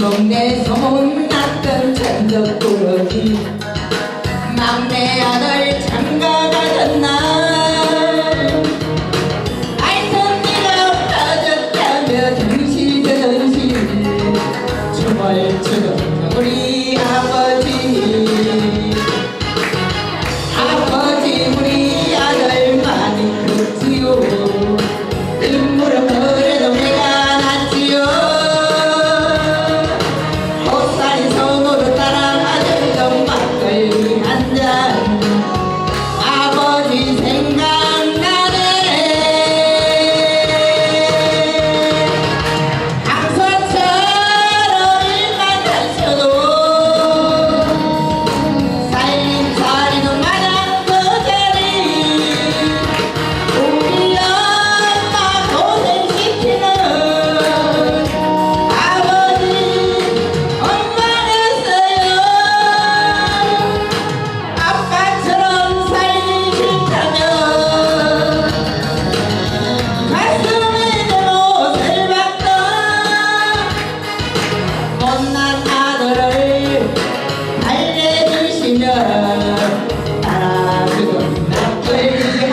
동네 소문 났던 전적꾸러기 막내 아들 참가가던 날 알선니가 빠졌다며 정실 정실 초벌 못난 아들을 알려주시면 따라 죽음 나쁘지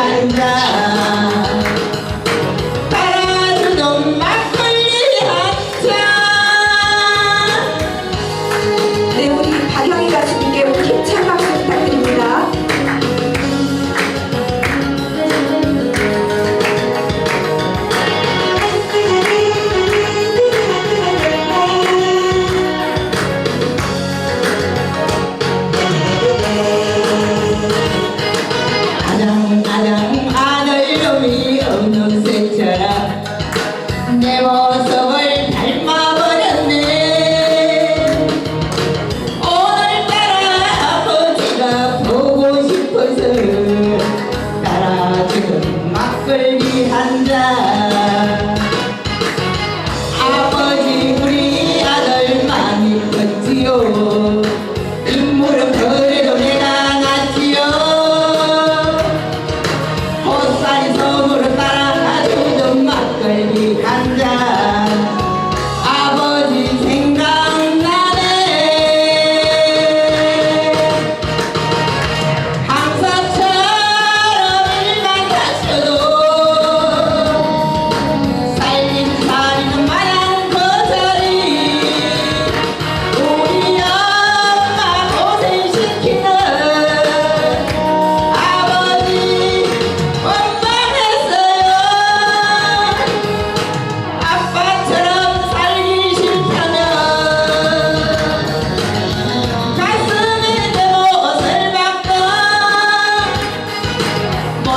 feliz.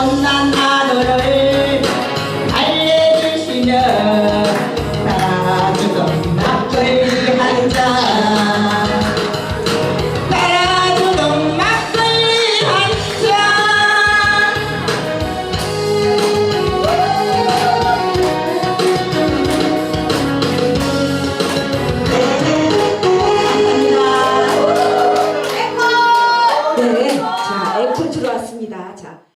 못난 나도를 알려주시면 나주던 낙을 한자